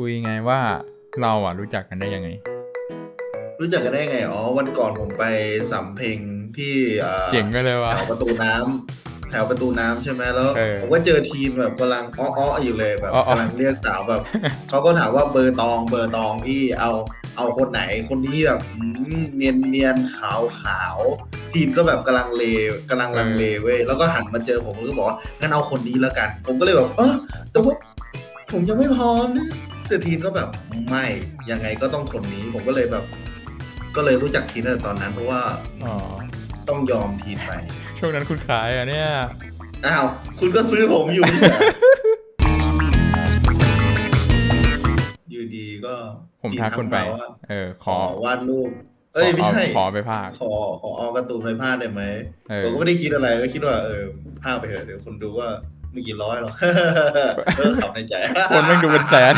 คุยไงว่าเราอะรู้จักกันได้ยังไง รู้จักกันได้ไงอ๋อวันก่อนผมไปสำเพ็งที่อ่อเจ๋งไปเลยว่ะแถวประตูน้ำแถวประตูน้ำใช่ไหมแล้วเออผมก็เจอทีมแบบกำลังอ้อๆอยู่เลยแบบอ้อๆกำลังเรียกสาวแบบเขาก็ถามว่าเบอร์ตองเบอร์ตองพี่เอาเอาคนไหนคนนี้แบบเนียนเนียนๆขาวขาวๆทีมก็แบบกำลังเลกำลังลังเลเว้ยแล้วก็หันมาเจอผมก็บอกว่างั้นเอาคนนี้แล้วกัน ผมก็เลยแบบเออแต่ว่าผมยังไม่พร้อมนะ แต่ทีมก็แบบไม่ยังไงก็ต้องคนนี้ ผมก็เลยแบบ ก็เลยรู้จักทีมตั้งแต่ตอนนั้นเพราะว่าอ๋อต้องยอมทีมไป ช่วงนั้นคุณขายอะเนี่ย อ้าว คุณก็ซื้อผมอยู่นี่แหละอยู่ดีก็ ผมทักคุณไปทีมาว่าเออขขออวาดรูปเอ้ยไม่ใช่ขอไปภาคขอขอเอาการ์ตูนไปพาดได้ไหมเออผมก็ไม่ได้คิดอะไรก็คิดว่าเออพาดไปเถอะเดี๋ยวคนดูว่า ไม่กี่ร้อยหรอกเออขับในใจ คนแม่งดูเป็นแสน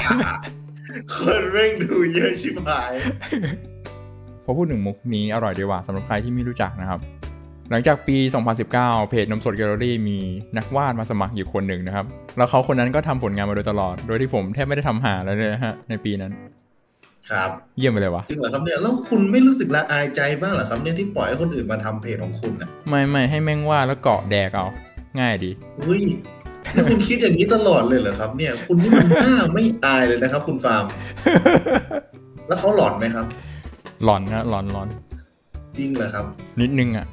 คนแม่งดูเยอะชิบหายพอพูดถึงมุกนี้อร่อยดีว่าสำหรับใครที่ไม่รู้จักนะครับ หลังจากปี 2019 เพจนมสดแกลเลอรี่มีนักวาดมาสมัครอยู่คนหนึ่งนะครับ แล้วเขาคนนั้นก็ทำผลงานมาโดยตลอด โดยที่ผมแทบไม่ได้ทำหาแล้วเลยนะฮะในปีนั้นครับ เยี่ยมไปเลยวะจริงเหรอครับเนี่ยแล้วคุณไม่รู้สึกละอายใจบ้างเหรอครับเนี่ยที่ปล่อยให้คนอื่นมาทำเพจของคุณอะไม่ไม่ให้แม่งวาดแล้วเกาะแดกเอา ง่ายดีอุ้ย แล้วคุณคิดอย่างนี้ตลอดเลยเหรอครับ เนี่ย คุณนี่มันหน้าไม่อายเลยนะครับ คุณฟาร์ม แล้วเขาหลอนไหมครับ หลอนนะหลอนหลอนจริงเหรอครับ นิดนึงอะ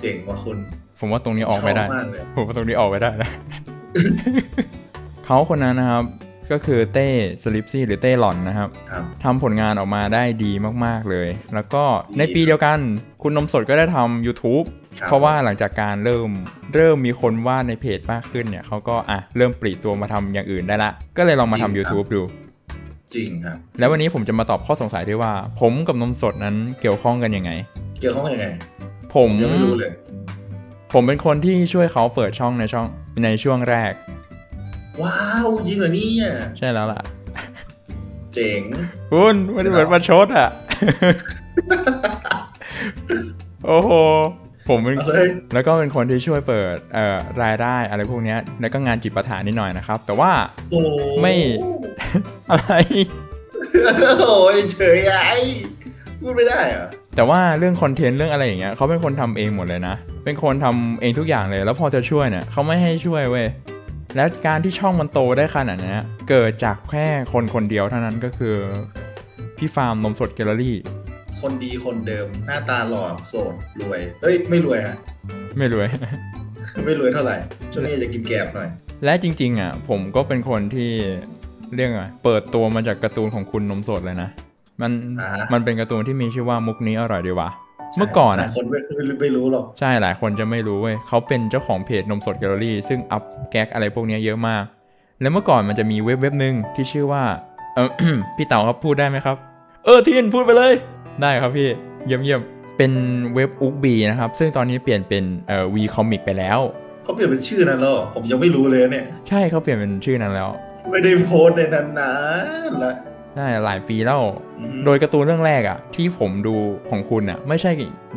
เจ๋งกว่าคุณ ผมว่าตรงนี้ออกไม่ได้ชบมากเลยผมว่าตรงนี้ออกไม่ได้นะเขาคนนั้นนะครับ ก็คือเต้สลิปซี่หรือเต้หลอนนะครับครับทำผลงานออกมาได้ดีมากๆเลย แล้วก็ในดีปีเดียวกัน คุณนมสดก็ได้ทำ YouTube ครับเพราะว่าหลังจากการเริ่มเริ่มมีคนวาดในเพจมากขึ้นเนี่ยเขาก็อะเริ่มปลีกตัวมาทำอย่างอื่นได้ละ ก็เลยลองมาทำ YouTube ดูจริงครับ แล้ววันนี้ผมจะมาตอบข้อสงสัยที่ว่า ผมกับนมสดนั้นเกี่ยวข้องกันยังไง เกี่ยวข้องยังไง ผมยังไม่รู้เลย ผมเป็นคนที่ช่วยเขาเปิดช่องในช่องในช่วงแรก ว้าวจริงเหรอเนี่ยใช่แล้วล่ะ เจ๋งคุณไม่ได้เหมือนประชดอะ โอ้โหผมเป็นเอาเลยแล้วก็เป็นคนที่ช่วยเปิดเอ่อรายได้อะไรพวกเนี้ยแล้วก็งานจิตประทานนิดหน่อยนะครับ แต่ว่าโอ้ไม่อะไรโอ้ยเฉยไอ้พูดไม่ได้เหรอแต่ว่าเรื่องคอนเทนต์เรื่องอะไรอย่างเงี้ยเขาเป็นคนทำเองหมดเลยนะ เป็นคนทำเองทุกอย่างเลย แล้วพอจะช่วยเนี่ยเขาไม่ให้ช่วยเว้ย แล้วการที่ช่องมันโตได้ขนาดเนี้ยเกิดจากแค่คนคนเดียวเท่านั้นก็คือพี่ฟาร์มนมสดแกลเลอรี่ คนดีคนเดิมหน้าตาหล่อโสดรวยเอ้ยไม่รวยฮะไม่รวย ไม่รวยเท่าไหร่ช่วงนี้จะกินแกบหน่อย และจริง ๆ อะ ผมก็เป็นคนที่เรียกไงเปิดตัวมาจากการ์ตูนของคุณนมสดเลยนะ มันอ่าฮะมันเป็นการ์ตูนที่มีชื่อว่ามุกนี้อร่อยดีวะ เมื่อก่อนหอะลายคนไม่ไม่ไม่รู้หรอก ใช่หลายคนจะไม่รู้เว้ยเขาเป็นเจ้าของเพจนมสดแกลเลอรี่ ซึ่งอัพแก๊กอะไรพวกเนี้ยเยอะมาก แล้วเมื่อก่อนมันจะมีเว็บเว็บหนึ่งที่ชื่อว่าเออพี่เต๋าครับพูดได้ไหมครับ เออทินพูดไปเลย ได้ครับพี่ เยี่ยมเยี่ยมเป็นเว็บอุกบีนะครับ ซึ่งตอนนี้เปลี่ยนเป็นเอ่อวีคอมิกไปแล้วเขาเปลี่ยนเป็นชื่อนั้นแล้วเหรอผมยังไม่รู้เลยเนี่ย ใช่เขาเปลี่ยนเป็นชื่อนั้นแล้ว ไม่ได้โพสต์ในนั้นนานละ ใช่หลายปีแล้วอืมโดยการ์ตูนเรื่องแรกอะที่ผมดูของคุณอะไม่ใช่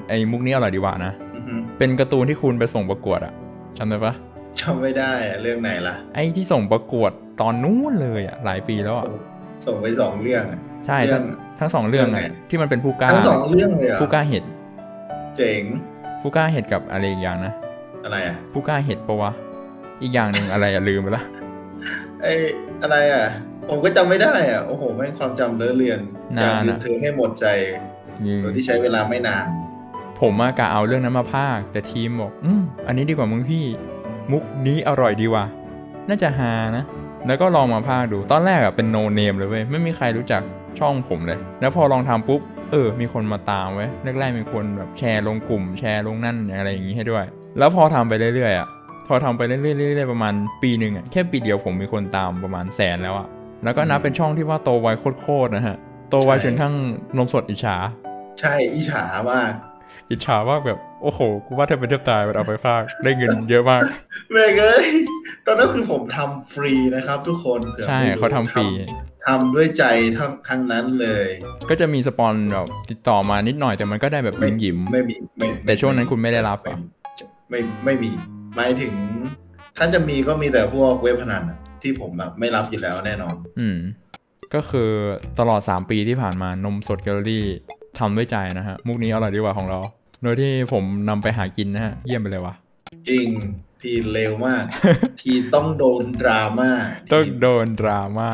ไอ้มุกนี้อร่อยดีกว่านะอือฮึเป็นการ์ตูนที่คุณไปส่งประกวดอะจำได้ปะจำไม่ได้อะเรื่องไหนล่ะ ไอ้ที่ส่งประกวดตอนนู้นเลยอะหลายปีแล้วอะส่งส่งไปสองเรื่องอะใช่เรื่ทั้องงทั้งสองเรื่องเรื่อะองไหนที่มันเป็นผู้กล้าทั้งสองเรื่องเลยเหรอะผู้กล้าเห็ด เจ๋งผู้กล้าเห็ดกับอะไรอีกอย่างนะอะไรอะผู้กล้าเห็ดปะวะอีกอย่างหนึ่งอะไรอะลืมไปละไออะไรอะ ผมก็จำไม่ได้อะ โอ้โหแม่งความจำเลอะเลือนนานอะอยากลืมเธอให้หมดใจยิงโดยที่ใช้เวลาไม่นาน ผมอะกะเอาเรื่องนั้นมาพากย์แต่ทีมบอก อืมอันนี้ดีกว่ามึงพี่ มุกนี้อร่อยดีว่ะ น่าจะฮานะ แล้วก็ลองมาพากย์ดู ตอนแรกอะเป็นโนเนมเลยเว้ย ไม่มีใครรู้จักช่องผมเลย แล้วพอลองทำปุ๊บ เออ มีคนมาตามเว้ยแรกๆมีคนแบบแชร์ลงกลุ่ม แชร์ลงนั่นอะไรอย่างงี้ให้ด้วย แล้วพอทำไปเรื่อยๆอะพอทำไปเรื่อยๆเรื่อยๆประมาณปีหนึ่งอะแค่ปีเดียวผมมีคนตามประมาณแสนแล้วอะ แล้วก็นับเป็นช่องที่ว่าโตไวโคตรๆนะฮะ โตไวจนทั้งนมสดอิจฉา ใช่อิจฉามาก อิจฉามากแบบ โอ้โห กูว่าถ้าเป็นเทียบตายมันเอาไปพากย์ได้เงินเยอะมากแม่งเอ้ย ตอนนั้นคือผมทำฟรีนะครับ ทุกคนผื่อใช่ไม่รู้เขาทำฟรีทำด้วยใจทั้งทั้งนั้นเลย ก็จะมีสปอนแบบติดต่อมานิดหน่อยแต่มันก็ได้แบบไม่หยิมๆไม่มีไม่แต่ช่วงนั้นคุณไม่ได้รับไม่อะไม่ไม่มีหมายถึงถ้าจะมีก็มีแต่พวกเว็บพนันอะ ที่ผมแบบไม่รับอยู่แล้วแน่นอน อืม ก็คือตลอด 3 ปีที่ผ่านมานมสดแกลเลอรี่ทำด้วยใจนะฮะ มุกนี้อร่อยดีกว่าของเรา โดยที่ผมนำไปหากินนะฮะ เยี่ยมไปเลยวะจริงทีเร็วมาก ทีต้องโดนดราม่าต้องโดนดราม่า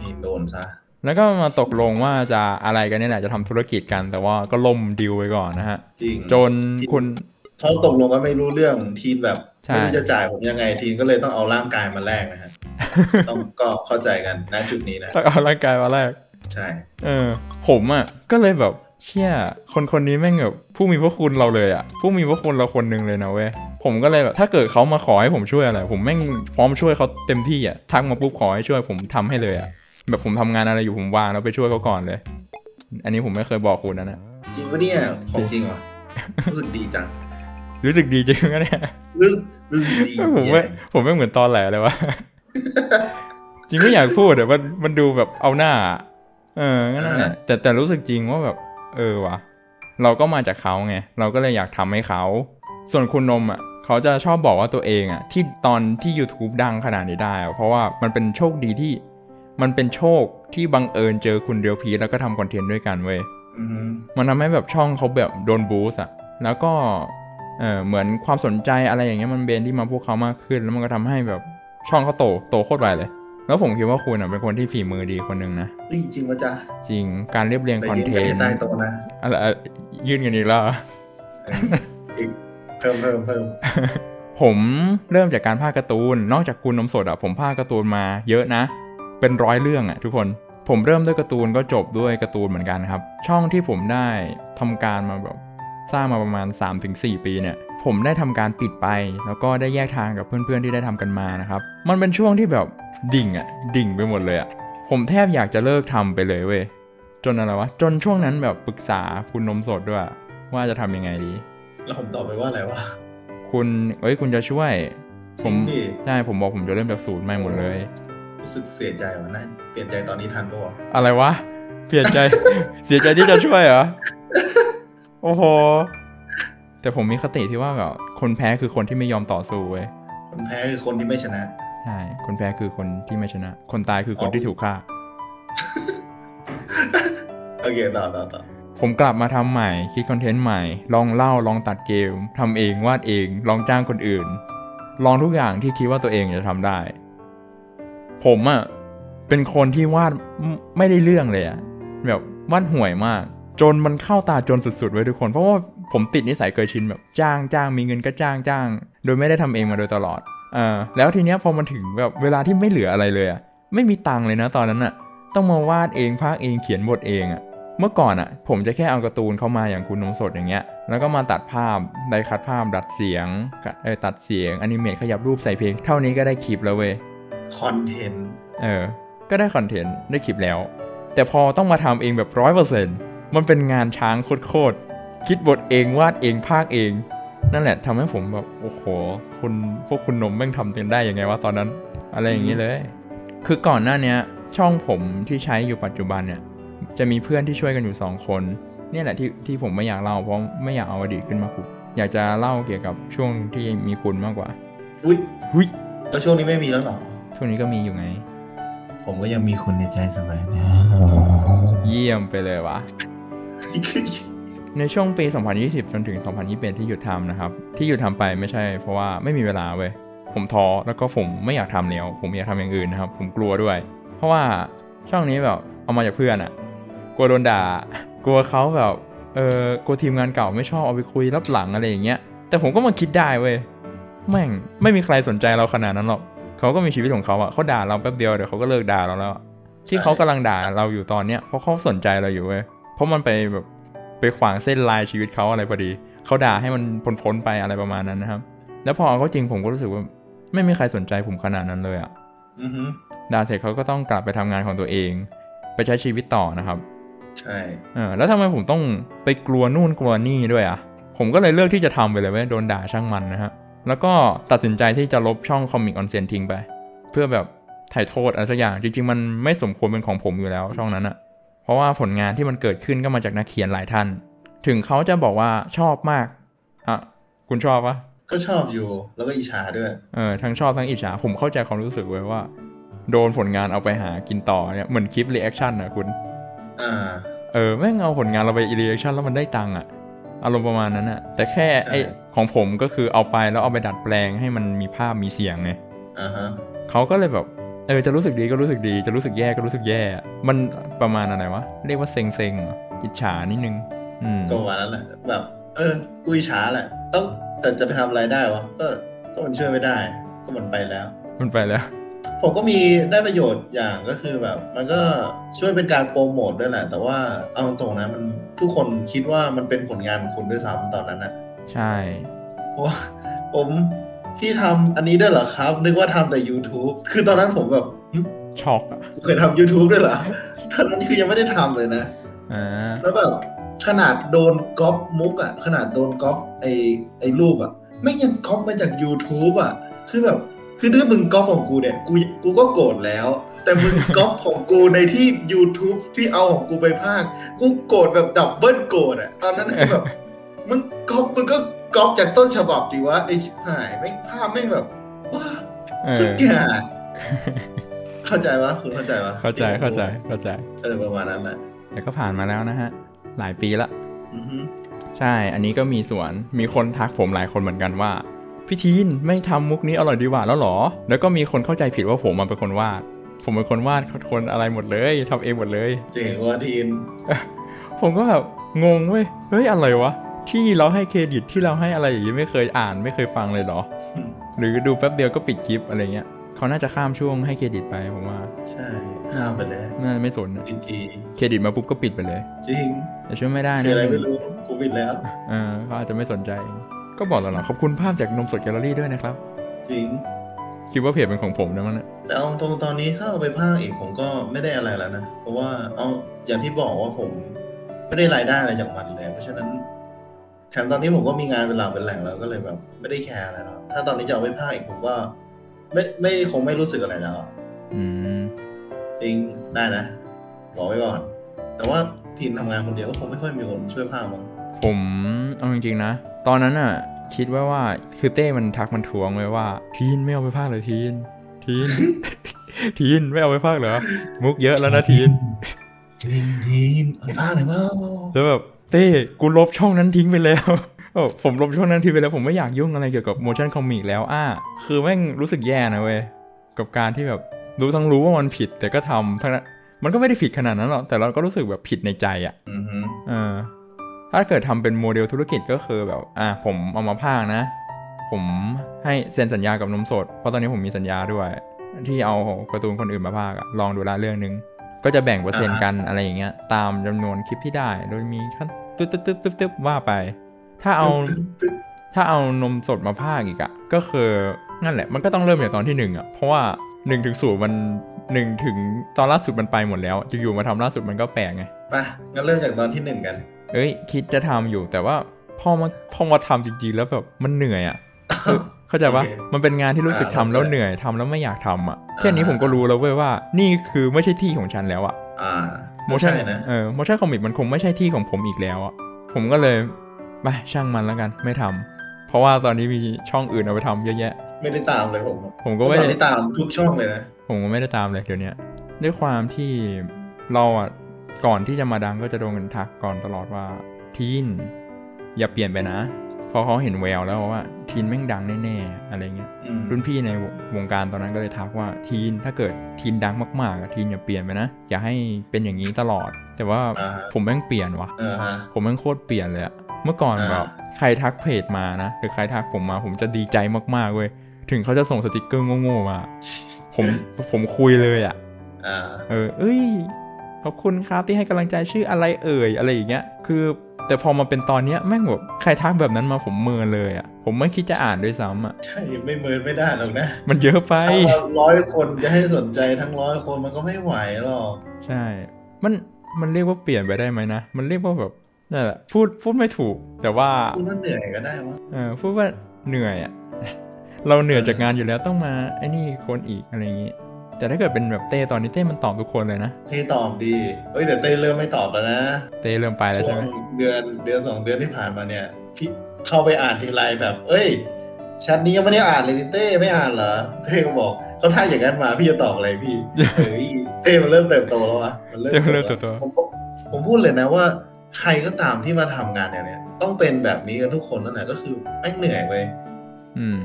ทีโดนซะแล้วก็มาตกลงว่าจะอะไรกันเนี่ยแหละจะทำธุรกิจกัน แต่ว่าก็ล่มดิวไปก่อนนะฮะจริงจนคุณเขาตกลงกันไม่รู้เรื่องทีนแบบใช่ไม่รู้จะจ่ายผมยังไงทีนก็เลยต้องเอาร่างกายมาแลกนะฮะ ต้องก็เข้าใจกันณจุดนี้นะต้องเอาร่างกายมาแรก ใช่ เออ ผมอะก็เลยแบบเชี่ยคนคนนี้แม่งแบบผู้มีพระคุณเราเลยอะ ผู้มีพระคุณเราคนหนึ่งเลยนะเว้ย ผมก็เลยแบบถ้าเกิดเขามาขอให้ผมช่วยอะไร ผมแม่งพร้อมช่วยเขาเต็มที่อะทักมาปุ๊บขอให้ช่วยผมทำให้เลยอะ แบบผมทำงานอะไรอยู่ผมวางแล้วไปช่วยเขาก่อนเลย อันนี้ผมไม่เคยบอกคุณนะนะจริงปะเนี่ยของจริงเหรอรู้สึกดีจังรู้สึกดีจริงนะเนี่ยรู้รู้สึกดีผมไม่ผมไม่เหมือนตอนแหลเลยวะ จริงไม่อยากพูดแต่มันมันดูแบบเอาหน้า เอองั้นนั่นแหละแต่แต่รู้สึกจริงว่าแบบ เออวะเราก็มาจากเขาไง เราก็เลยอยากทำให้เขา ส่วนคุณนมอะเขาจะชอบบอกว่าตัวเองอะ ที่ตอนที่ YouTube ดังขนาดนี้ได้อะเพราะว่ามันเป็นโชคดีที่ มันเป็นโชคที่บังเอิญเจอคุณเดียวพีชแล้วก็ทำคอนเทนต์ด้วยกันเว้ยอือฮึมันทำให้แบบช่องเขาแบบโดนบูสต์อะแล้วก็เออเหมือนความสนใจอะไรอย่างเงี้ยมันเบนที่มาพวกเขามากขึ้น แล้วมันก็ทำให้แบบ ช่องเขาโตโตโคตรไวเลย แล้วผมคิดว่าคุณอะเป็นคนที่ฝีมือดีคนหนึ่งนะเฮ้ยจริงปะจ๊ะจริงการเรียบเรียงคอนเทนไปต์ใต้โต๊ะนะอะไรอะยื่นกันอีกแล้วเหรอเอออีกเพิ่มเพิ่มเพิ่มผมเริ่มจากการพากย์การ์ตูน นอกจากคุณนมสดอะผมพากย์การ์ตูนมาเยอะนะ เป็นร้อยเรื่องอะทุกคนผมเริ่มด้วยการ์ตูนก็จบด้วยการ์ตูนเหมือนกันครับ ช่องที่ผมได้ทำการมาแบบ สร้างมาประมาณ 3-4 ปีเนี่ยผมได้ทำการปิดไป แล้วก็ได้แยกทางกับเพื่อนๆที่ได้ทำกันมานะครับ มันเป็นช่วงที่แบบดิ่งอะดิ่งไปหมดเลยอะผมแทบอยากจะเลิกทำไปเลยเว้ยจนอะไรวะจนช่วงนั้นแบบปรึกษาคุณนมสดด้วยว่าจะทำยังไงดี แล้วผมตอบไปว่าอะไรวะคุณเอ้ยคุณจะช่วย ผมจริงดิใช่ผมบอกผมจะเริ่มจากศูนย์ใหม่หมดเลย รู้สึกเสียใจว่ะนะเปลี่ยนใจตอนนี้ทันปะวะอะไรวะเปลี่ยนใจ เสียใจที่จะช่วยเหรอ โอ้โห แต่ผมมีคติที่ว่าแบบคนแพ้คือคนที่ไม่ยอมต่อสู้เว้ย คนแพ้คือคนที่ไม่ชนะ ใช่ คนแพ้คือคนที่ไม่ชนะ คนตายคือคนที่ถูกฆ่า โอเคต่อต่อต่อผมกลับมาทำใหม่ คิดคอนเทนต์ใหม่ ลองเล่า ลองตัดเกมทำเองวาดเอง ลองจ้างคนอื่น ลองทุกอย่างที่คิดว่าตัวเองจะทำได้ ผมอะ่ะเป็นคนที่วาดไม่ไม่ได้เรื่องเลยอะ่ะแบบวาดห่วยมาก จนมันเข้าตาจนสุดๆไว้ยทุกคน เพราะว่าผมติดนิสัยเคยชินแบบจ้างจ้างมีเงินก็จ้างจ้าง โดยไม่ได้ทำเองมาโดยตลอดเออแล้วทีเนี้ยพอมันถึงแบบเวลาที่ไม่เหลืออะไรเลยอะ่ะไม่มีตังค์เลยนะตอนนั้นอะ่ะต้องมาวาดเองพากย์เองเขียนบทเองอะ่ะเมื่อก่อนอะ่ะผมจะแค่เอาการ์ตูนเข้ามาอย่างคุณนมสดอย่างเงี้ย แล้วก็มาตัดภาพไดคัดภาพดัดเสียงเออตัดเสียงอนิเมตขยับรูปใส่เพลง เท่านี้ก็ได้คลิปแล้วเว้ยคอนเทนต์เออ ก็ได้คอนเทนต์ได้คลิปแล้ว แต่พอต้องมาทำเองแบบร้อยเปอร์เซ็นต์ มันเป็นงานช้างโคตรๆคิดบทเองวาดเองภาคเอง นั่นแหละทำให้ผมแบบโอ้โหคุณพวกคุณนมแม่งทำกันได้ยังไงวะตอนนั้น อะไรอย่างนี้เลย คือก่อนหน้าเนี้ย ช่องผมที่ใช้อยู่ปัจจุบันเนี่ย จะมีเพื่อนที่ช่วยกันอยู่ 2 คนเนี่ยแหละที่ที่ผมไม่อยากเล่าเพราะไม่อยากเอาอดีตขึ้นมาคุยอยากจะเล่าเกี่ยวกับช่วงที่มีคุณมากกว่าอุ้ยหุยแล้วช่วงนี้ไม่มีแล้วเหรอ ช่วงนี้ก็มีอยู่ไง ผมก็ยังมีคุณในใจเสมอนะ เยี่ยมไปเลยวะ ในช่วงปี 2020 จนถึง 2021 ที่หยุดทำนะครับ ที่หยุดทำไปไม่ใช่เพราะว่าไม่มีเวลาเว้ย ผมท้อแล้วก็ผมไม่อยากทำแล้ว ผมอยากทำอย่างอื่นนะครับ ผมกลัวด้วย เพราะว่าช่องนี้แบบเอามาจากเพื่อนอะกลัวโดนด่า กลัวเขาแบบ เออกลัวทีมงานเก่าไม่ชอบเอาไปคุยรับหลังอะไรอย่างเงี้ย แต่ผมก็มาคิดได้เว้ย แม่งไม่มีใครสนใจเราขนาดนั้นหรอก เขาก็มีชีวิตของเขาอะเขาด่าเราแป๊บเดียวเดี๋ยวเขาก็เลิกด่าเราแล้ว ที่เขากำลังด่าเราอยู่ตอนเนี้ยเพราะเขาสนใจเราอยู่เว้ย เพราะมันไปแบบไปขวางเส้นลายชีวิตเขาอะไรพอดี เขาด่าให้มันพ้นๆไปอะไรประมาณนั้นนะครับ แล้วพอเอาเขาจริงผมก็รู้สึกว่าไม่มีใครสนใจผมขนาดนั้นเลยอะอือฮึด่าเสร็จเขาก็ต้องกลับไปทำงานของตัวเอง ไปใช้ชีวิตต่อนะครับ ใช่เออแล้วทำไมผมต้องไปกลัวนู่นกลัวนี่ด้วยอะผมก็เลยเลือกที่จะทำไปเลยเว้ยโดนด่าช่างมันนะฮะ แล้วก็ตัดสินใจที่จะลบช่องคอมิกออนเซนทิ้งไป เพื่อแบบถ่ายโทษอะไรสักอย่าง จริงๆ มันไม่สมควรเป็นของผมอยู่แล้วช่องนั้นอะ เพราะว่าผลงานที่มันเกิดขึ้นก็มาจากนักเขียนหลายท่าน ถึงเขาจะบอกว่าชอบมากอะคุณชอบปะก็ชอบอยู่แล้วก็อิจฉาด้วยเออทั้งชอบทั้งอิจฉาผมเข้าใจความรู้สึกไว้ยว่า โดนผลงานเอาไปหากินต่อเนี่ยเหมือนคลิปรีแอคชั่นอะคุณอ่าเออแม่งเอาผลงานเราไปรีแอคชั่นแล้วมันได้ตังค์อะอารมณ์ประมาณนั้นอะแต่แค่ใช่ไอของผมก็คือเอาไปแล้วเอาไปดัดแปลงให้มันมีภาพมีเสียงไงอ่าฮะเขาก็เลยแบบ เออจะรู้สึกดีก็รู้สึกดีจะรู้สึกแย่ก็รู้สึกแย่ มันประมาณอะไรวะเรียกว่าเซ็งเซ็งๆเหรออิจฉานิดนึงอืมก็ประมาณนั้นแหละแบบ เออกุยช้าแหละต้องแต่จะไปทำอะไรได้วะก็ก็มันช่วยไม่ได้ ก็มันไปแล้ว มันไปแล้ว ผมก็มีได้ประโยชน์อย่างก็คือแบบ มันก็ช่วยเป็นการโปรโมทด้วยแหละ แต่ว่าเอาตรงๆนะมันทุกคนคิดว่ามันเป็นผลงานของคุณด้วยซ้ำตอนนั้นนะใช่เพราะว่าผม พี่ทำอันนี้ด้วยเหรอครับ นึกว่าทำแต่ YouTube คือตอนนั้นผมแบบหึช็อกอะเคยทำ YouTube ด้วยเหรอตอนนั้นคือยังไม่ได้ทำเลยนะอ่าแล้วแบบขนาดโดนก๊อปมุกอะขนาดโดนก๊อปไอไอรูปอะไม่ยังก๊อปมาจาก YouTube อะคือแบบคือถ้ามึงก๊อปของกูเนี่ยกูกูก็โกรธแล้ว แต่มึงก๊อปของกูในที่ YouTube ที่เอาของกูไปพากย์กูโกรธแบบดับเบิลโกรธอะตอนนั้นคือแบบมึงก๊อปมึงก็ ก๊อปจากต้นฉบับดีวะไอชิบหายไม่งภาพไม่งแบบว้าเอชุดอแกาเข้าใจปะคุณเข้าใจปะเข้าใจเข้าใจเข้าใจเออประมาณนั้นแหละแต่ก็ผ่านมาแล้วนะฮะ หลายปีละอือฮึใช่ อันนี้ก็มีส่วนมีคนทักผมหลายคนเหมือนกันว่าพี่ทีนไม่ทำมุกนี้อร่อยดีกว่าแล้วเหรอ แล้วก็มีคนเข้าใจผิดว่าผมมันเป็นคนวาด ผมเป็นคนวาดคนอะไรหมดเลยทำเองหมดเลย เจ๋งว่าทีนผมก็แบบงงเว้ยเฮ้ยอะไรวะ ที่เราให้เครดิตที่เราให้อะไรอย่างนี้ไม่เคยอ่านไม่เคยฟังเลยเหรอ หรือดูแป๊บเดียวก็ปิดคลิปอะไรเงี้ยเขาน่าจะข้ามช่วงให้เครดิตไปผมว่า ใช่ข้ามไปเลยน่าจะไม่สนอะจริงจริงเครดิตมาปุ๊บก็ปิดไปเลย จริงแต่ช่วยไม่ได้คือนะอะไรไม่รู้กูปิดแล้วเออเขาอาจจะไม่สนใจ ก็บอกแล้วเหรอขอบคุณภาพจากนมสดแกลเลอรี่ด้วยนะครับ จริง คิดว่าเพจเป็นของผมนะมันอะแต่เอาตรงตอนนี้ถ้าเอาไปภาคอีกผมก็ไม่ได้อะไรแล้วนะเพราะว่าเอาอย่างที่บอกว่าผมไม่ได้รายได้อะไรจากมันเลยเพราะฉะนั้น แถมตอนนี้ผมก็มีงานเป็นหลักเป็นแหล่งแล้วก็เลยแบบ ไม่ได้แคร์อะไรแล้วถ้าตอนนี้จะเอาไปภาคอีกผมก็ไม่ไม่คงไม่รู้สึกอะไรแล้วอะอืมจริงได้นะบอกไว้ก่อน แต่ว่าทีมทำงานคนเดียวก็คงไม่ค่อยมีคนช่วยภาคมั้งผมเอาจริงๆนะ ตอนนั้นอะ คิดไว้ว่าคือเต้มันทักมันทวงไว้ว่า ทีนไม่เอาไปภาคเลยทีน ทีน ทีนไม่เอาไปภาคเหรอมุกเยอะแล้วนะทีนจริงทีมเอาไปภาคหน่อยเปล่าแล้วแบบ เต้กูลบช่องนั้นทิ้งไปแล้วเออผมลบช่องนั้นทิ้งไปแล้วผมไม่อยากยุ่งอะไรเกี่ยวกับ motion comic แล้วอะคือแม่งรู้สึกแย่นะเว้ย กับการที่แบบรู้ทั้งรู้ว่ามันผิด แต่ก็ทำทั้งนั้นมันก็ไม่ได้ผิดขนาดนั้นหรอก แต่เราก็รู้สึกแบบผิดในใจอะอือฮึเออ ถ้าเกิดทำเป็นโมเดลธุรกิจก็คือแบบ อะผมเอามาพากย์นะ ผมให้เซ็นสัญญากับนมสด เพราะตอนนี้ผมมีสัญญาด้วย ที่เอาการ์ตูนคนอื่นมาพากย์อะลองดูละเรื่องนึง ก็จะแบ่งเปอร์เซ็นต์กันอะไรอย่างเงี้ย ตามจำนวนคลิปที่ได้ โดยมีขั้นตึ๊บตึ๊บตึ๊บตึ๊บตึ๊บว่าไป ถ้าเอา ถ้าเอานมสดมาพากย์อีกอะก็คือนั่นแหละ มันก็ต้องเริ่มจากตอนที่หนึ่งอะเพราะว่าหนึ่งถึงศูนย์มันหนึ่งถึงตอนล่าสุดมันไปหมดแล้วจะอยู่ๆมาทำล่าสุดมันก็แปลกไงไปงั้นเริ่มจากตอนที่หนึ่งกัน เอ้ย คิดจะทำอยู่แต่ว่าพอมาพอมาทำจริงๆแล้วแบบมันเหนื่อยอะ่ะคือ เข้าใจปะโอเคมันเป็นงานที่รู้สึกทำอ่าแล้วเข้าใจเหนื่อยทำแล้วไม่อยากทำอะแค่นี้อ่าผมก็รู้แล้วเว้ยว่า นี่คือไม่ใช่ที่ของฉันแล้วอะอ่าโมก็ชั่นใช่นะเออโมชั่นคอมิกมันคงไม่ใช่ที่ของผมอีกแล้วอะผมก็เลยไปช่างมันแล้วกันไม่ทำเพราะว่าตอนนี้มีช่องอื่นเอาไปทำเยอะแยะ ไม่ได้ตามเลยผมผมก็ไม่ตอนได้นี้ตามทุกช่องเลยนะผมก็ไม่ได้ตามเลยเดี๋ยวนี้ด้วยความที่เราอะก่อนที่จะมาดังก็จะโดนกันทักก่อนตลอดว่าทีนอย่าเปลี่ยนไปนะเพราะเขาเห็นแววแล้วว่าทีนแม่งดังแน่ๆอะไรเงี้ยอืมรุ่นพี่ในวงการตอนนั้นก็เลยทักว่าทีนถ้าเกิดทีนดังมากๆอะทีนอย่าเปลี่ยนไปนะอย่าให้เป็นอย่างนี้ตลอด แต่ว่าอ่าฮะผมแม่งเปลี่ยนวะเออฮะผมแม่งโคตรเปลี่ยนเลยอะเมื่อก่อนอ่าแบบใครทักเพจมานะหรือใครทักผมมา ผมจะดีใจมากๆเว้ยถึงเขาจะส่งสติกเกอร์โง่ๆมาผมผมคุยเลยอะอ่าเออเอ้ยขอบคุณครับที่ให้กำลังใจชื่ออะไรเอ่ยอะไรอย่างเงี้ย คือ แต่พอมาเป็นตอนเนี้ยแม่งแบบใครทักแบบนั้นมาผมเมินเลยอะ ผมไม่คิดจะอ่านด้วยซ้ำอะใช่ไม่เมินไม่ได้หรอกนะ มันเยอะไปถ้าร้อยคนจะให้สนใจทั้งร้อยคนมันก็ไม่ไหวหรอกใช่ มันมันเรียกว่าเปลี่ยนไปได้ไหมนะ มันเรียกว่าแบบนั่นแหละพูดพูดไม่ถูก แต่ว่าคุณว่าเหนื่อยก็ได้วะเออพูดว่าเหนื่อยอะเราเหนื่อยจากงานอยู่แล้วต้องมาไอ้นี่คนอีกอะไรอย่างงี้ แต่ถ้าเกิดเป็นแบบเต้ตอนนี้เต้มันตอบทุกคนเลยนะ เต้ตอบดีเอ้ยแต่เต้เริ่มไม่ตอบแล้วนะ เต้เริ่มไปแล้วช่ใช่วไหงมเดือนเดือนสองเดือนที่ผ่านมาเนี่ยพี่เข้าไปอ่านทีไรแบบ เอ้ยแชทนี้ยังไม่ได้อ่านเลยนี่เต้ไม่อ่านเหรอเต้ก็บอกเขาท่าอย่างนั้นมาพี่จะตอบอะไรพี่เฮ้ยเต้มันเริ่มเติบโตแล้ววะมันเริ่มเต้มันเริ่มเติบโตผมผมผมพูดเลยนะว่า ใครก็ตามที่มาทำงานเนี่ยเนี่ยต้องเป็นแบบนี้กันทุกคนนั่นแหละก็คือแม่งเหนื่อยเว้ยอืม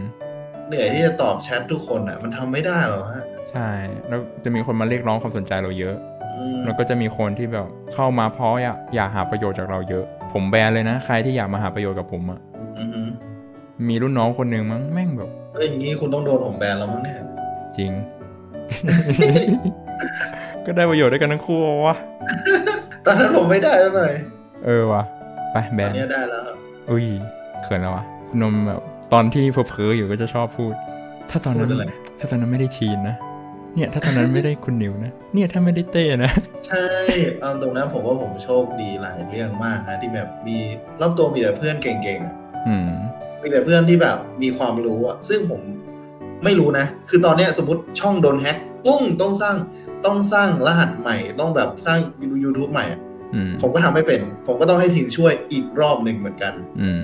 เหนื่อยที่จะตอบแชททุกคนอะ มันทำไม่ได้หรอกฮะ ใช่ แล้วจะมีคนมาเรียกร้องความสนใจเราเยอะอืมแล้วก็จะมีคนที่แบบเข้ามาเพราะอยากอยากหาประโยชน์จากเราเยอะ ผมแบนเลยนะ ใครที่อยากมาหาประโยชน์กับผมอะอือหือมีรุ่นน้องคนหนึ่งมั้งแม่งแบบเอ้ยอย่างนี้คุณต้องโดนผมแบนแล้วมั้งเนี่ย จริง ก็ได้ประโยชน์ด้วยกันทั้งคู่วะตอนนั้นผมไม่ได้แล้วหน่อยเออวะไปแบตอนนนี้ได้แล้วครับอุ้ยเขินแล้ววะคุณนมแบบตอนที่เพ้อๆอยู่ก็จะชอบพูด ถ้าตอนพูนั้ดนอะไรถ้าตอนนั้นไม่ได้ทีนนะ เนี่ย ถ้าตอนนั้นไม่ได้คุณนิวนะ เนี่ยถ้าไม่ได้เต้นะ ใช่เอาตรงนั้นผมว่าผมโชคดีหลายเรื่องมากฮะที่แบบมีรอบตัวมีแต่เพื่อนเก่งๆอะอืมมีแต่เพื่อนที่แบบมีความรู้อะซึ่งผมไม่รู้นะ คือตอนเนี้ยสมมติช่องโดนแฮ็กปุ้งต้องสร้างต้องสร้างรหัสใหม่ ต้องแบบสร้าง YouTube ใหม่อะอืมผมก็ทำไม่เป็น ผมก็ต้องให้ทีมช่วยอีกรอบหนึ่งเหมือนกัน อืม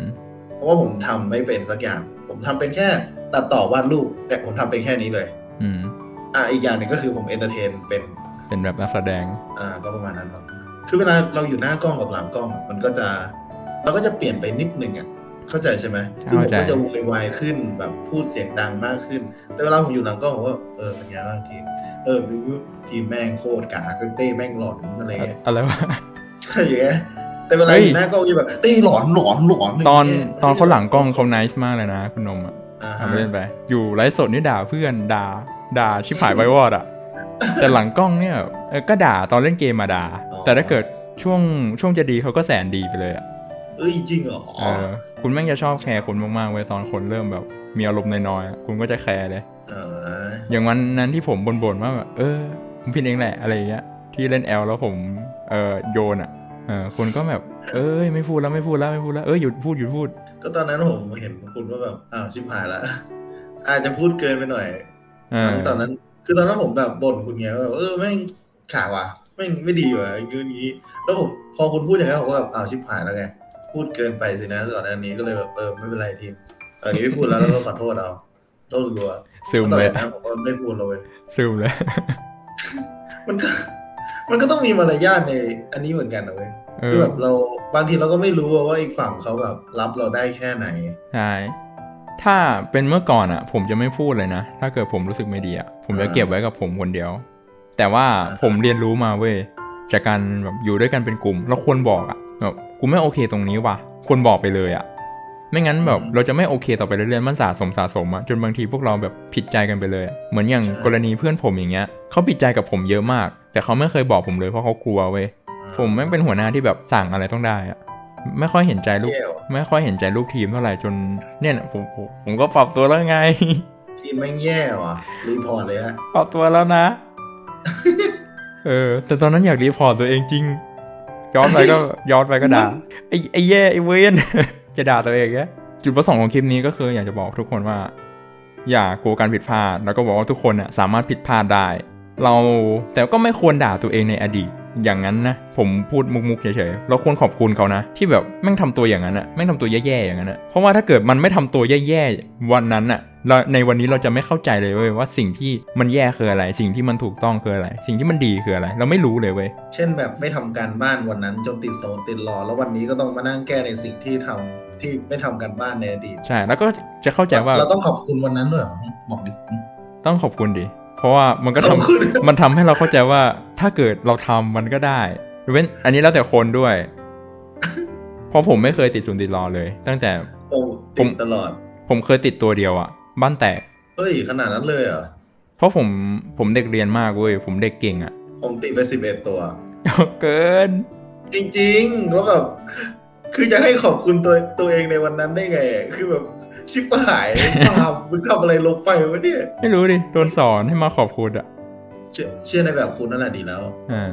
เพราะว่าผมทำไม่เป็นสักอย่าง ผมทำเป็นแค่ตัดต่อวาดรูปแต่ผมทำเป็นแค่นี้เลย อืม อะอีกอย่างหนึ่งก็คือผมเอนเตอร์เทนเป็นเป็นแบบนักแสดงอ่าก็ประมาณนั้นครับคือเวลาเราอยู่หน้ากล้องกับหลังกล้องอะมันก็จะเราก็จะเปลี่ยนไปนิดนึงอะเข้าใจใช่ไหมคือผมเข้าใจก็จะโวยวายขึ้นแบบพูดเสียงดังมากขึ้น แต่เวลาผมอยู่หลังกล้องผมก็เออเป็นไงบ้างทีมเออดูทีมแม่งโคตรกาคือเต้แม่งหลอนอะไรเงี้ยอะไรวะใช่อย่างเงี้ยแต่เวลาเฮ้ยอยู่หน้ากล้องจะแบบเต้หลอนหลอนหลอนตอนย่างเงี้ยตอนเขาหลังกล้องเขา n น c e มากเลยนะคุณนมอะอ่าฮะทำเล่นไปอยู่ไลฟ์สดนี่ด่าเพื่อนด่า ด่าชิบหายไววอดอะ แต่หลังกล้องเนี่ยเออก็ด่าตอนเล่นเกมมาด่า แต่ถ้าเกิดช่วงช่วงจะดีเขาก็แสนดีไปเลยอะเอ้ยจริงเหรอเออคุณแม่งจะชอบแคร์คนมากๆเว้ยตอนคนเริ่มแบบ มีอารมณ์น้อยๆอะคุณก็จะแคร์เลยเอออย่างวันนั้นที่ผมบ่นๆว่าแบบเออผมผิดเองแหละอะไรอย่างเงี้ยที่เล่นแอลแล้วผมเออโยนอะเออคนก็แบบ เอ้ยไม่พูดแล้วไม่พูดแล้วไม่พูดแล้วเออหยุดพูดหยุดพูด ก็ตอนนั้นผมเห็นคุณว่าแบบอ้าวชิบหายละอาจจะพูดเกินไปหน่อยอ่า ตอนนั้น คือตอนนั้นผมแบบบ่นคุณไงว่าแบบเออแม่งขาว่ะแม่งไม่ดีว่ะอย่างนี้ แล้วผมพอคุณพูดอย่างนี้นผมก็แบบอ้าวชิบหายแล้วไง พูดเกินไปสินะก่อนหน้านี้ก็เลยแบบเออไม่เป็นไรทีมเออเดี๋ยวไม่พูดแล้วแล้วก็ขอโทษเอาโทษรัวซึมต่อเลยจากนั้นผมก็ไม่พูดเลยซึมเลย มันก็ มันก็ต้องมีมารยาทในอันนี้เหมือนกันนะเว้ยเอคืออแบบเราบางทีเราก็ไม่รู้ว่าอีกฝั่งเขาแบบรับเราได้แค่ไหน ใช่ ถ้าเป็นเมื่อก่อนอะผมจะไม่พูดเลยนะ ถ้าเกิดผมรู้สึกไม่ดีอะผมจะอ่าเก็บไว้กับผมคนเดียว แต่ว่าอ่าผมเรียนรู้มาเว้ยจากการแบบอยู่ด้วยกันเป็นกลุ่มแล้วควรบอกอะแบบกูไม่โอเคตรงนี้ว่ะควรบอกไปเลยอะไม่งั้นแบบเราจะไม่โอเคต่อไปเรื่อยๆมันสะสมสะสมอะจนบางทีพวกเราแบบผิดใจกันไปเลยอะเหมือนอย่างกรณีเพื่อนผมอย่างเงี้ยเขาผิดใจกับผมเยอะมาก แต่เขาไม่เคยบอกผมเลยเพราะเขากลัวเว้ยผมแม่งเป็นหัวหน้าที่แบบสั่งอะไรต้องได้อะ ไม่ค่อยเห็นใจลูกแย่ว่ะไม่ค่อยเห็นใจลูกทีมเท่าไหร่จน เนี่ยนะผมผมผมก็ปรับตัวแล้วไง ทีมแม่งแย่ว่ะรีพอร์ตเลยฮะปรับตัวแล้วนะ เออ แต่ตอนนั้นอยากรีพอร์ตตัวเองจริง ย้อนไปก็ย้อนไปก็ด่าไอ้ไอ้แย่ไอ้เวนจะด่าตัวเองแกจุดประสงค์ของคลิปนี้ก็คืออยากจะบอกทุกคนว่า อย่ากลัวการผิดพลาดแล้วก็บอกว่าทุกคนน่ะสามารถผิดพลาดได้ เราแต่ก็ไม่ควรด่าตัวเองในอดีต อย่างนั้นนะ ผมพูดมุกๆเฉยๆเราควรขอบคุณเขานะ ที่แบบแม่งทำตัวอย่างนั้นอะแม่งทำตัวแย่ๆอย่างนั้นอะเพราะว่าถ้าเกิดมันไม่ทำตัวแย่ๆวันนั้นอะเราในวันนี้เราจะไม่เข้าใจเลยเว้ยว่าสิ่งที่มันแย่คืออะไร สิ่งที่มันถูกต้องคืออะไร สิ่งที่มันดีคืออะไร เราไม่รู้เลยเว้ยเช่นแบบไม่ทำการบ้านวันนั้นจนติดโซนติดรอแล้ววันนี้ก็ต้องมานั่งแก้ในสิ่งที่ทำที่ไม่ทำการบ้านในอดีตใช่ แล้วก็จะเข้าใจว่าเราต้องขอบคุณวันนั้นด้วยเหรอบอกดิต้องขอบคุณดิเพราะว่ามันก็ขอบทำคุณมันทำให้เราเข้าใจว่า ถ้าเกิดเราทำมันก็ได้เว้นอันนี้แล้วแต่คนด้วย เพราะผมไม่เคยติดศูนย์ติดรอเลย ตั้งแต่โอ้ผติมดตลอด ผมเคยติดตัวเดียวอะบ้านแตกเฮ้ยขนาดนั้นเลยเหรอเพราะผมผมเด็กเรียนมากเว้ยผมเด็กเก่งอะผมติดไปสิบเอ็ดตัวเกิน จริงๆแล้วแบบคือจะให้ขอบคุณตัวตัวเองในวันนั้นได้ไง คือแบบชิบหายบาปมึงทำอะไรลงไปวะเนี่ย ไม่รู้ดิ โดนสอนให้มาขอบคุณอะ เชื่อเชื่อในแบบคุณนั่นแหละดีแล้วอ่า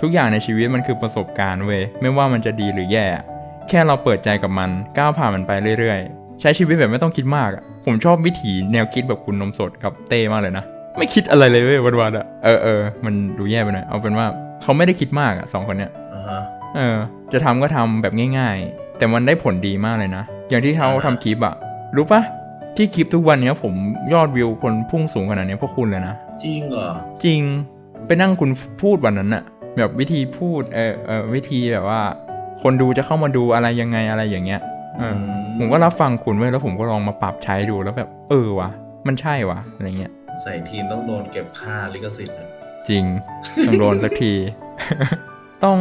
ทุกอย่างในชีวิตมันคือประสบการณ์เว้ยไม่ว่ามันจะดีหรือแย่ แค่เราเปิดใจกับมันก้าวผ่านมันไปเรื่อยๆ ใช้ชีวิตแบบไม่ต้องคิดมากอะผมชอบวิถีแนวคิดแบบคุณนมสดกับเต้มากเลยนะไม่คิดอะไรเลยเว้ยวันๆอะเออเออมันดูแย่ไปหน่อยเอาเป็นว่าเขาไม่ได้คิดมากอะสองคนเนี้ยอ่าฮะเออ จะทำก็ทำแบบง่าย ๆ แต่มันได้ผลดีมากเลยนะ อย่างที่เขาทำคลิปอะรู้ปะ ที่คลิปทุกวันเนี้ยผมยอดวิวคนพุ่งสูงขนาดเนี้ยเพราะคุณเลยนะ จริงเหรอ จริง ไปนั่งคุณพูดวันนั้นอะแบบวิธีพูดเออเออวิธีแบบว่า คนดูจะเข้ามาดูอะไรยังไงอะไรอย่างเงี้ยเออผมก็รับฟังคุณไว้ยแล้วผมก็ลองมาปรับใช้ดูแล้วแบบ เออวะมันใช่วะอะไรเงี้ย ใส่ทีนต้องโดนเก็บค่าลิขสิทธิ์อะจริงต้องโดนสักที ต้อง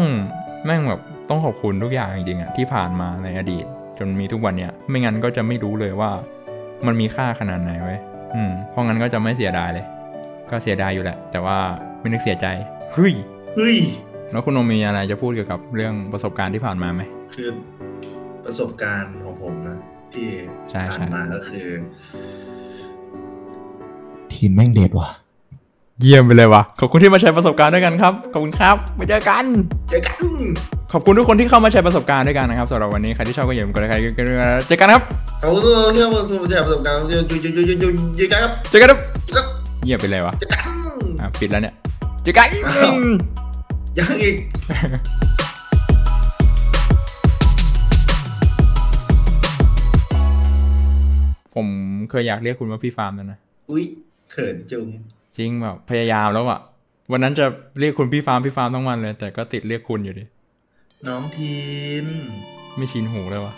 แม่งแบบต้องขอบคุณทุกอย่างจริงๆอะที่ผ่านมาในอดีต จนมีทุกวันเนี้ยไม่งั้นก็จะไม่รู้เลยว่า มันมีค่าขนาดไหนไว้ยอืมเพราะงั้นก็จะไม่เสียดายเลย ก็เสียดายอยู่แหละ แต่ว่าไม่นึกเสียใจเฮ้ยเฮ้ยแล้วคุณโนมีอะไรจะพูดเกี่ยวกับเรื่องประสบการณ์ที่ผ่านมาไหมคือประสบการณ์ของผมนะที่ใช่ผ่าใช่นมาก็คือ ทีมแม่งเด็ดว่ะ เยี่ยมไปเลยวะขอบคุณที่มาแชร์ประสบการณ์ด้วยกันครับ ขอบคุณครับไปเจอกัน เจอกัน ขอบคุณทุกคนที่เข้ามาแชร์ประสบการณ์ด้วยกันนะครับสำหรับวันนี้ใครที่ชอบก็อย่าลืมกดไลค์กดแชร์เจอกันครับเขาเรื่องประสบการณ์ประสบการณ์เจอเจอเจอเจอเจอเจอเจอกันครับเจอกันครับเจอกันเยี่ยมไปเลยวะเจอกันอะปิดแล้วเนี่ยเจอกันอ้าวยังอีกผมเคยอยากเรียกคุณว่าพี่ฟาร์มแล้วนะ อุ้ยเขินจุง จริงแบบพยายามแล้วอะวันนั้นจะเรียกคุณพี่ฟาร์มพี่ฟาร์มทั้งวันเลย แต่ก็ติดเรียกคุณอยู่ดิ น้องทีน ไม่ชินหูเลยวะ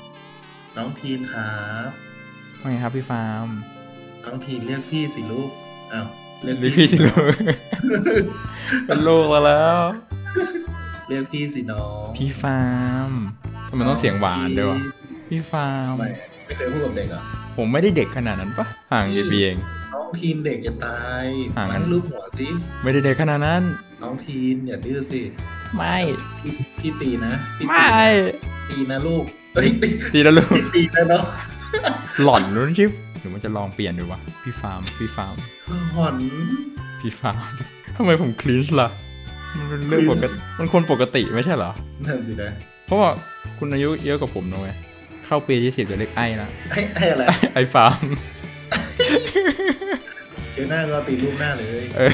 น้องทีนครับว่าไงครับพี่ฟาร์ม น้องทีนเรียกพี่สิลูกอ้าวเรียกเรียกพี่สิน้ลูองกเป็นลูกแล้ว เรียกพี่สิน้อง พี่ฟาร์มทำไมต้องเสียงหวานด้วยวะพี่ฟาร์มไม่ไม่เคยพูดกับเด็กเหรอะผมไม่ได้เด็กขนาดนั้นปะห่างกี่ปีเองน้องทีนเด็กจะตายห่างกันมาให้ลูกหัวสิไม่ได้เด็กขนาดนั้น น้องทีนอย่าดื้อสิ ไม่พี่พี่ตีนะพี่ไม่ ตีนะลูกเอ้ยตีตีแล้วลูกพี่ตีนะเนาะหล่อนรู้ชิปหรือมันจะลองเปลี่ยนดูวะพี่ฟาร์มพี่ฟาร์มหอนพี่ฟาร์มทำไมผมคลีนส์ล่ะมันเป็นเรื่องปกติมันคนปกติไม่ใช่เหรอนั่นสินะเพราะว่าคุณอายุเยอะกว่าผมนะเว้ยเข้าปีที่สิบจะเรียกไอ้ละให้ให้อะไรไอ้ฟาร์มเจอหน้าก็ตีรูปหน้าเลยเออ